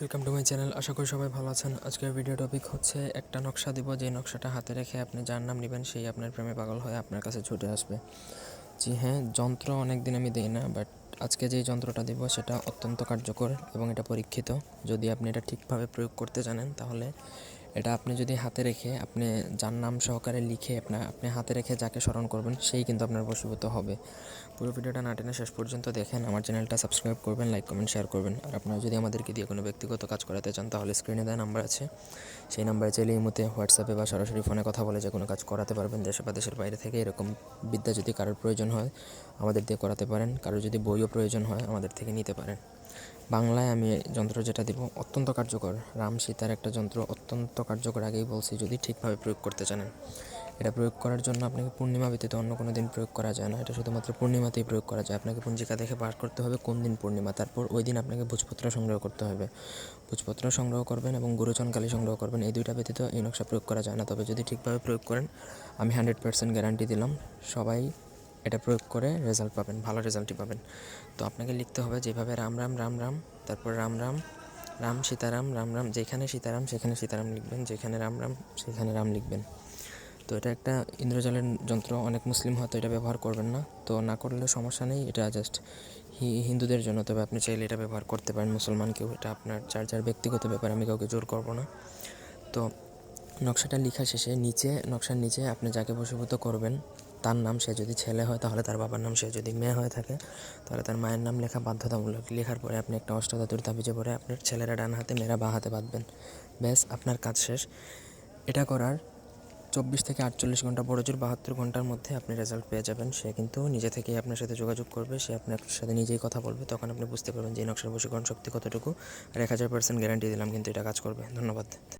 Welcome to my channel আশা করি সবাই ভালো আছেন। আজকের ভিডিও টপিক হচ্ছে একটা নকশা দিব। যে নকশাটা হাতে রেখে আপনি যার নাম নেবেন, সেই আপনার প্রেমে পাগল হয়ে আপনার কাছে ছুটে আসবে। জি হ্যাঁ যন্ত্র অনেক দিন আমি দিই না বাট আজকে যেই যন্ত্রটা দিব, সেটা অত্যন্ত কার্যকর এবং এটা পরীক্ষিত। যদি আপনি এটা ঠিকভাবে প্রয়োগ করতে জানেন, তাহলে এটা আপনি যদি হাতে রেখে আপনি যার নাম সহকারে লিখে আপনার আপনি হাতে রেখে যাকে স্মরণ করবেন, সেই কিন্তু আপনার বশীভূত হবে। পুরো ভিডিওটা না টেনে শেষ পর্যন্ত দেখেন, আমার চ্যানেলটা সাবস্ক্রাইব করবেন, লাইক, কমেন্ট, শেয়ার করবেন। আর আপনারা যদি আমাদেরকে দিয়ে কোনো ব্যক্তিগত কাজ করাতে চান, তাহলে স্ক্রিনে দেওয়া নাম্বার আছে। সেই নাম্বারে চাইলে এই মুহূর্তে হোয়াটসঅ্যাপে বা সরাসরি ফোনে কথা বলে যে কোনো কাজ করাতে পারবেন, দেশে বা দেশের বাইরে থেকে। এরকম বিদ্যা যদি কারোর প্রয়োজন হয়, আমাদের দিয়ে করাতে পারেন। কারোর যদি বইও প্রয়োজন হয়, আমাদের থেকে নিতে পারেন। বাংলায় আমি যন্ত্র যেটা দিব অত্যন্ত কার্যকর। রাম সীতার একটা যন্ত্র অত্যন্ত কার্যকর আগেই বলছি, যদি ঠিকভাবে প্রয়োগ করতে জানেন। এটা প্রয়োগ করার জন্য আপনাকে পূর্ণিমা ব্যতীত অন্য কোনো দিন প্রয়োগ করা যায় না। এটা শুধুমাত্র পূর্ণিমাতেই প্রয়োগ করা যায়। আপনাকে পঞ্জিকা দেখে বার করতে হবে কোন দিন পূর্ণিমা, তারপর ওই দিন আপনাকে ভোজপত্র সংগ্রহ করতে হবে। ভোজপত্র সংগ্রহ করবেন এবং গুরুচন কালী সংগ্রহ করবেন। এই দুইটা ব্যতীত এই নকশা প্রয়োগ করা যায় না। তবে যদি ঠিকভাবে প্রয়োগ করেন, আমি হান্ড্রেড পার্সেন্ট গ্যারান্টি দিলাম। সবাই এটা প্রয়োগ করে রেজাল্ট পাবেন, ভালো রেজাল্টই পাবেন। তো আপনাকে লিখতে হবে যেভাবে রাম রাম রাম রাম, তারপর রাম রাম রাম সীতারাম, রাম রাম, যেখানে সীতারাম, সেখানে সীতারাম লিখবেন, যেখানে রাম রাম, সেখানে রাম লিখবেন। তো এটা একটা ইন্দ্রজালের যন্ত্র, অনেক মুসলিম হয়তো এটা ব্যবহার করবেন না। তো না করলে সমস্যা নেই, এটা জাস্ট হিন্দুদের জন্য, তবে আপনি চাইলে এটা ব্যবহার করতে পারেন, মুসলমান কেউ, এটা আপনার, যার যার ব্যক্তিগত ব্যাপার আমি কাউকে জোর করব না। তো নকশাটা লেখা শেষে নিচে, নকশার নিচে আপনি যাকে বশীভূত করবেন তার নাম সে যদি ছেলে হয়, তাহলে তার বাবার নাম সে যদি মেয়ে হয়ে থাকে, তাহলে তার মায়ের নাম লেখা বাধ্যতামূলক। লেখার পরে আপনি একটা অষ্টধাতুর তাবিজে পরে আপনার ছেলেরা ডান হাতে, মেয়েরা বা হাতে বাঁধবেন। ব্যাস, আপনার কাজ শেষ। এটা করার চব্বিশ থেকে আটচল্লিশ ঘণ্টা বড় জোর বাহাত্তর ঘণ্টার মধ্যে আপনি রেজাল্ট পেয়ে যাবেন। সে কিন্তু নিজে থেকেই আপনার সাথে যোগাযোগ করবে, সে আপনার সাথে নিজেই কথা বলবে, তখন আপনি বুঝতে পারবেন যে নকশার বশীকরণ শক্তি কতটুকু। আর এক হাজার পার্সেন্ট গ্যারান্টি দিলাম, কিন্তু এটা কাজ করবে। ধন্যবাদ।